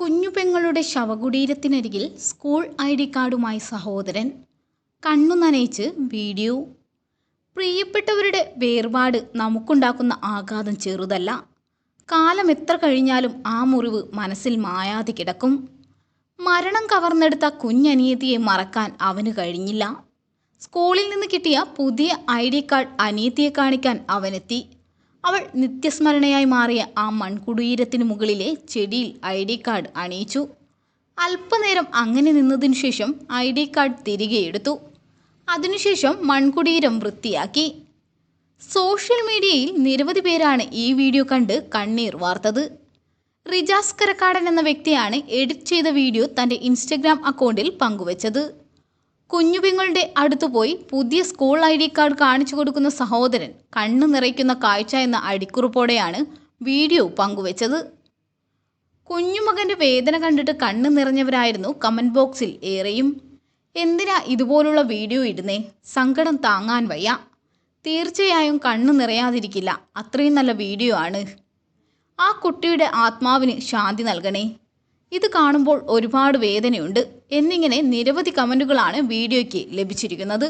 കുഞ്ഞുപെങ്ങളുടെ ശവകുടീരത്തിനരികിൽ school I D കാർഡുമായി സഹോദരൻ കണ്ണു നനയിച്ച് വീഡിയോ. പ്രിയപ്പെട്ടവരുടെ വേർപാട് നമുക്കുണ്ടാക്കുന്ന ആഘാതം ചെറുതല്ല. കാലം എത്ര കഴിഞ്ഞാലും ആ മുറിവ് മനസ്സിൽ മായാതെ കിടക്കും. മരണം കവർന്നെടുത്ത കുഞ്ഞനിയത്തിയെ മറക്കാൻ അവന് കഴിഞ്ഞില്ല. സ്കൂളിൽ നിന്ന് കിട്ടിയ പുതിയ ഐ ഡി കാർഡ് അനിയത്തിയെ കാണിക്കാൻ അവനെത്തി. അവൾ നിത്യസ്മരണയായി മാറിയ ആ മൺകുടീരത്തിന് മുകളിലെ ചെടിയിൽ ഐ ഡി കാർഡ് അണിയിച്ചു. അല്പനേരം അങ്ങനെ നിന്നതിനു ശേഷം ഐ ഡി കാർഡ് തിരികെ എടുത്തു. അതിനുശേഷം മൺകുടീരം വൃത്തിയാക്കി. സോഷ്യൽ മീഡിയയിൽ നിരവധി പേരാണ് ഈ വീഡിയോ കണ്ട് കണ്ണീർ വാർത്തത്. റിജാസ് കരക്കാടൻ എന്ന വ്യക്തിയാണ് എഡിറ്റ് ചെയ്ത വീഡിയോ തന്റെ ഇൻസ്റ്റഗ്രാം അക്കൗണ്ടിൽ പങ്കുവച്ചത്. കുഞ്ഞുപിങ്ങളുടെ അടുത്തുപോയി പുതിയ സ്കൂൾ ഐ ഡി കാർഡ് കാണിച്ചു കൊടുക്കുന്ന സഹോദരൻ കണ്ണു നിറയ്ക്കുന്ന കാഴ്ച എന്ന അടിക്കുറിപ്പോടെയാണ് വീഡിയോ പങ്കുവച്ചത്. കുഞ്ഞുമകന്റെ വേദന കണ്ടിട്ട് കണ്ണു നിറഞ്ഞവരായിരുന്നു കമന്റ് ബോക്സിൽ ഏറെയും. എന്തിനാ ഇതുപോലുള്ള വീഡിയോ ഇടുന്നേ? സങ്കടം താങ്ങാൻ വയ്യ. തീർച്ചയായും കണ്ണു നിറയാതിരിക്കില്ല. അത്രയും നല്ല വീഡിയോ ആണ്. ആ കുട്ടിയുടെ ആത്മാവിന് ശാന്തി നൽകണേ. ഇത് കാണുമ്പോൾ ഒരുപാട് വേദനയുണ്ട്. എന്നിങ്ങനെ നിരവധി കമന്റുകളാണ് വീഡിയോയ്ക്ക് ലഭിച്ചിരിക്കുന്നത്.